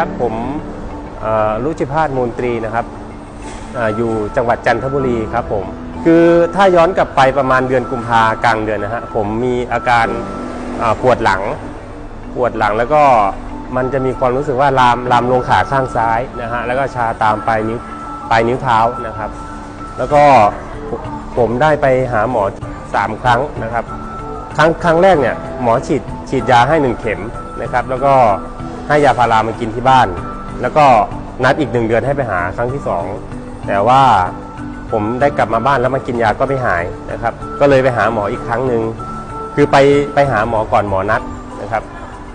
ครับผมรุจิพาสมูลตรีนะครับออยู่จังหวัดจันทบุรีครับผม คือถ้าย้อนกลับไปประมาณเดือนกุมภากลางเดือนนะฮะผมมีอาการปวดหลัง ปวดหลังแล้วก็มันจะมีความรู้สึกว่าลามลามลงขาข้างซ้ายนะฮะแล้วก็ชาตามปลายนิ้วปลายนิ้วเท้านะครับ แล้วก็ผมได้ไปหาหมอ 3 ครั้งนะครับ ครั้งครั้งแรกเนี่ยหมอฉีดฉีดยาให้หนึ่งเข็มนะครับ แล้วก็ ให้ยาพารามากินที่บ้าน แล้วก็นัดอีกหนึ่งเดือนให้ไปหาครั้งที่สองแต่ว่าผมได้กลับมาบ้านแล้วมากินยาก็ไม่หายนะครับ ก็เลยไปหาหมออีกครั้งหนึ่งคือไปไปหาหมอก่อนหมอนัดนะครับ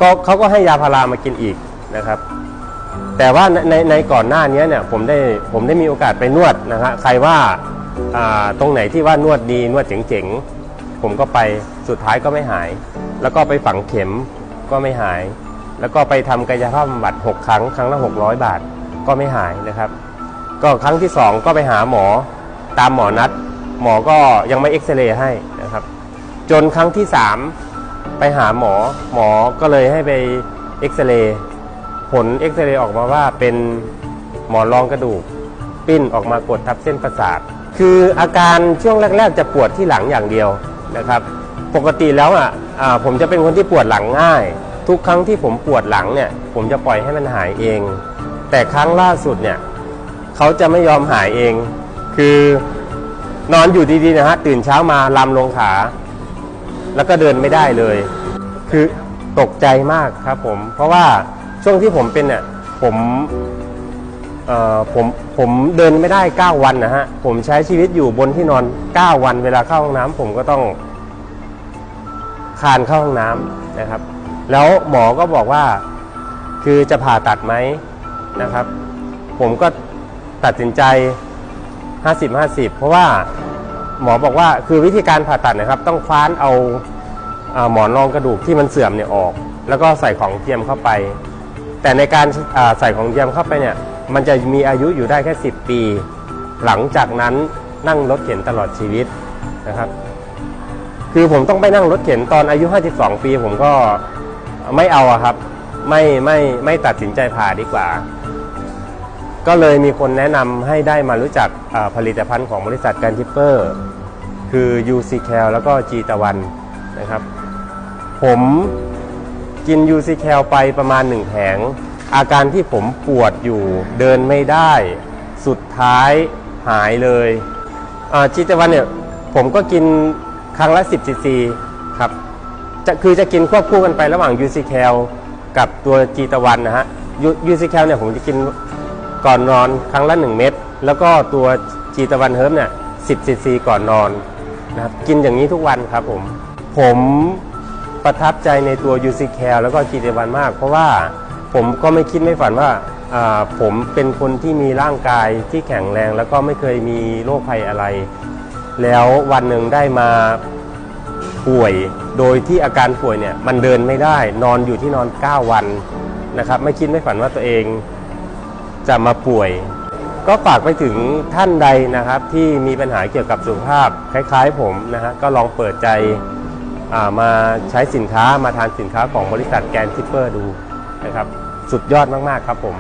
ก็เขาก็ให้ยาพารามากินอีกนะครับ แต่ว่าในในก่อนหน้านี้เนี่ยผมได้ผมได้มีโอกาสไปนวดนะฮะใครว่าอ่าตรงไหนที่ว่านวดดีนวดเจ๋งๆผมก็ไปสุดท้ายก็ไม่หาย แล้วก็ไปฝังเข็มก็ไม่หาย แล้วก็ไปทำกายภาพบำบัด6ครั้งครั้งละ600 บาทก็ไม่หายนะครับ ก็ครั้งที่ 2 ก็ไปหาหมอตามหมอนัด หมอก็ยังไม่เอ็กซเรย์ให้นะครับ จนครั้งที่ 3 ไปหาหมอหมอก็เลยให้ไปเอ็กซเรย์ผลเอ็กซเรย์ออกมาว่าเป็นหมอนรองกระดูก ปิ้นออกมากดทับเส้นประสาท คืออาการช่วงแรก ๆ จะปวดที่หลังอย่างเดียวนะครับ ปกติแล้วอะผมจะเป็นคนที่ปวดหลังง่าย ทุกครั้งที่ผมปวดหลังเนี่ย ผมจะปล่อยให้มันหายเอง แต่ครั้งล่าสุดเนี่ยเขาจะไม่ยอมหายเอง คือนอนอยู่ดีๆนะฮะตื่นเช้ามาลำลงขา แล้วก็เดินไม่ได้เลย คือตกใจมากครับผม เพราะว่าช่วงที่ผมเป็นเนี่ยผมเอ่อผมผมเดินไม่ได้ 9 วันนะฮะ ผมใช้ชีวิตอยู่บนที่นอน 9 วัน เวลาเข้าห้องน้ำผมก็ต้องคานเข้าห้องน้ำนะครับ แล้วหมอก็บอกว่าคือจะผ่าตัดไหมนะครับ ผมก็ตัดสินใจ 50-50 เพราะว่าหมอบอกว่าคือวิธีการผ่าตัดนะครับ ต้องคว้านเอาอ่าหมอนรองกระดูกที่มันเสื่อมเนี่ยออก แล้วก็ใส่ของเทียมเข้าไป แต่ในการาใส่ของเทียมเข้าไปเนี่ยมันจะมีอายุอยู่ได้แค่ 10 ปี หลังจากนั้นนั่งรถเข็นตลอดชีวิตนะครับ คือผมต้องไปนั่งรถเข็นตอนอายุ 52 ปี ผมก็ ไม่เอาอะครับ ไม่ไม่ไม่ตัดสินใจผ่าดีกว่า ก็เลยมีคนแนะนำให้ได้มารู้จักผลิตภัณฑ์ของบริษัทการทิปเปอร์ คือ UC c a l แล้วก็ G ตะวันนะครับ ผมกิน UC c a l ไปประมาณหนึ่งแผง อาการที่ผมปวดอยู่เดินไม่ได้ สุดท้ายหายเลยจีตะวันเนี่ยผมก็กินครั้งละ 10ซีซีครับ จะคือจะกินควบคู่กันไประหว่าง UC c a l กับตัวจีตะวันนะฮะ UC c a l เนี่ยผมจะกินก่อนนอนครั้งละ 1 เม็ดแล้วก็ตัวจีตะวันเฮิร์บเนี่ย10ซีซีก่อนนอนนะครับกินอย่างนี้ทุกวันครับผมผมประทับใจในตัว UC c a r แล้วก็จีเดวันมาก เพราะว่าผมก็ไม่คิดไม่ฝันว่าอ่าผมเป็นคนที่มีร่างกายที่แข็งแรง แล้วก็ไม่เคยมีโรคภัยอะไร แล้ววันหนึ่งได้มา ป่วย โดยที่อาการป่วยเนี่ยมันเดินไม่ได้ นอนอยู่ที่นอน 9 วันนะครับ ไม่คิดไม่ฝันว่าตัวเองจะมาป่วย ก็ฝากไปถึงท่านใดนะครับ ที่มีปัญหาเกี่ยวกับสุขภาพคล้ายๆ ผมนะฮะก็ลองเปิดใจมาใช้สินค้ามาทานสินค้าของบริษัทแกนทิปเปอร์ดูนะครับ สุดยอดมาก ๆ ครับผม